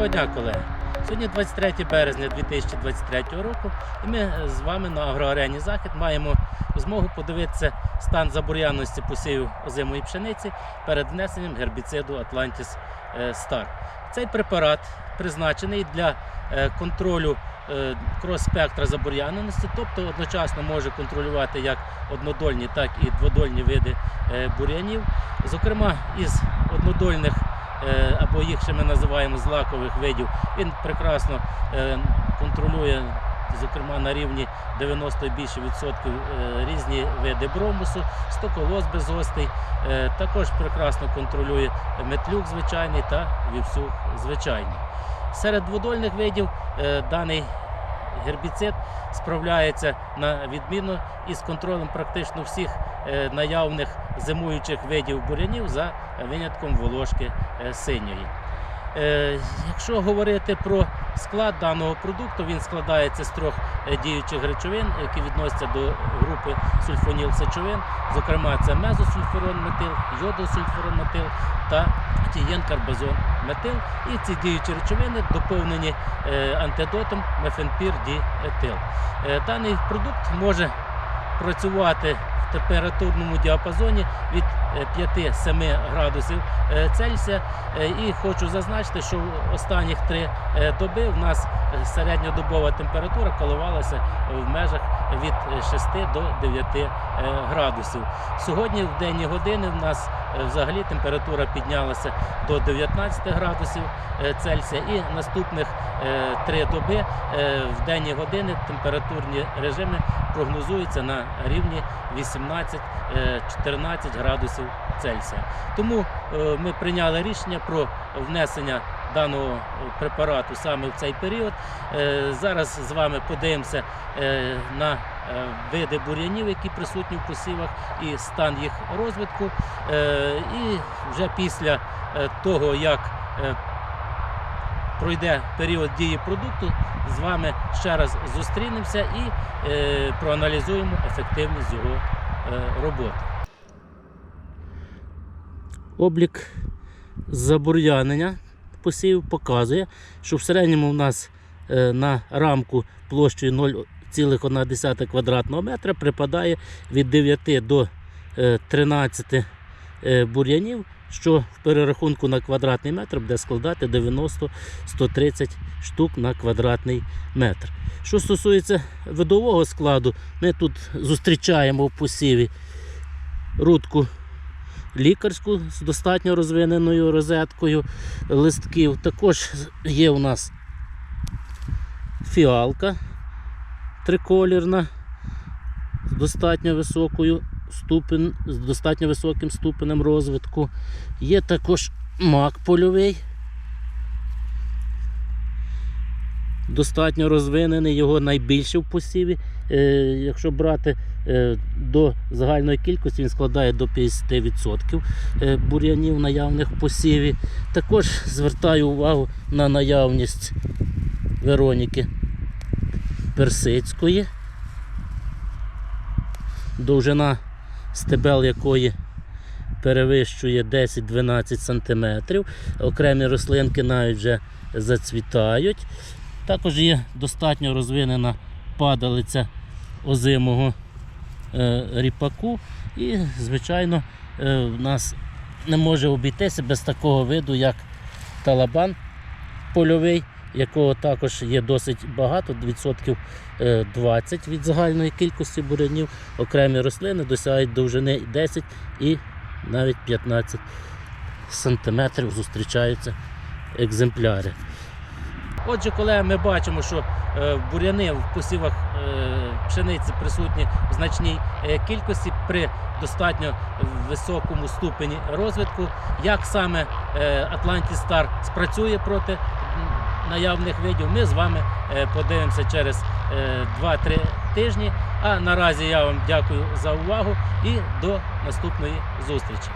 Доброго дня, колеги! Сьогодні 23 березня 2023 року, і ми з вами на агроарені Захід маємо змогу подивитися стан забур'яності посівів озимої пшениці перед внесенням гербіциду Atlantis е, Star. Цей препарат призначений для е, контролю е, крос-спектра забур'яненості, тобто одночасно може контролювати як однодольні, так і дводольні види е, бур'янів. Зокрема, із однодольних е, або їх ще ми називаємо злакових видів, він прекрасно е, контролює, зокрема на рівні 90 і більше відсотків е, різні види бромусу, стоколос безгостий, е, також прекрасно контролює метлюк звичайний та вівсюк звичайний. Серед дводольних видів е, даний гербіцид справляється на відміну із контролем практично всіх е, наявних зимуючих видів бурянів за винятком волошки е, синьої. Е, Якщо говорити про склад даного продукту, він складається з трьох е, діючих речовин, які відносяться до групи сульфонілсечовин. Зокрема, це мезосульфурон метил, йодосульфурон метил та тієнкарбазон метил. І ці діючі речовини доповнені е, антидотом мефенпір діетил. Е, Даний продукт може працювати в температурному діапазоні від е, 5-7 градусів Цельсія. І хочу зазначити, що в останніх три доби в нас е, середньодобова температура коливалася в межах від е, 6 до 9 е, градусів. Сьогодні в денні години в нас е, взагалі температура піднялася до 19 градусів е, Цельсія і наступних е, три доби е, в денні години температурні режими прогнозуються на рівні 18-14 градусів Цельсія. Тому е, ми прийняли рішення про внесення даного препарату саме в цей період. Е, Зараз з вами подивимося е, на е, види бур'янів, які присутні в посівах, і стан їх розвитку. І вже після того, як пройде період дії продукту, з вами ще раз зустрінемося і проаналізуємо ефективність його роботи. Облік забур'янення посівів показує, що в середньому в нас е, на рамку площею 0,1 квадратного метра припадає від 9 до е, 13 е, бур'янів, що в перерахунку на квадратний метр буде складати 90-130 штук на квадратний метр. Що стосується видового складу, ми тут зустрічаємо в посіві рудку лікарську з достатньо розвиненою розеткою листків. Також є у нас фіалка триколірна з достатньо високою ступен, з достатньо високим ступенем розвитку. Є також мак польовий. Достатньо розвинений, його найбільше в посіві. Е, якщо брати е, до загальної кількості, він складає до 50% е, бур'янів наявних в посіві. Також звертаю увагу на наявність Вероніки Персидської, довжина стебел якої перевищує 10-12 см. Окремі рослинки навіть вже зацвітають. Також є достатньо розвинена падалиця озимого е, ріпаку. І, звичайно, е, в нас не може обійтися без такого виду, як талабан польовий, якого також є досить багато, відсотків е, 20 від загальної кількості бурянів. Окремі рослини досягають довжини 10 і навіть 15 сантиметрів зустрічаються екземпляри. Отже, колеги, ми бачимо, що е, буряни в посівах е, пшениці присутні в значній е, кількості при достатньо високому ступені розвитку. Як саме Atlantis Star спрацює проти наявних видів, ми з вами подивимося через е, 2-3 тижні. А наразі я вам дякую за увагу і до наступної зустрічі.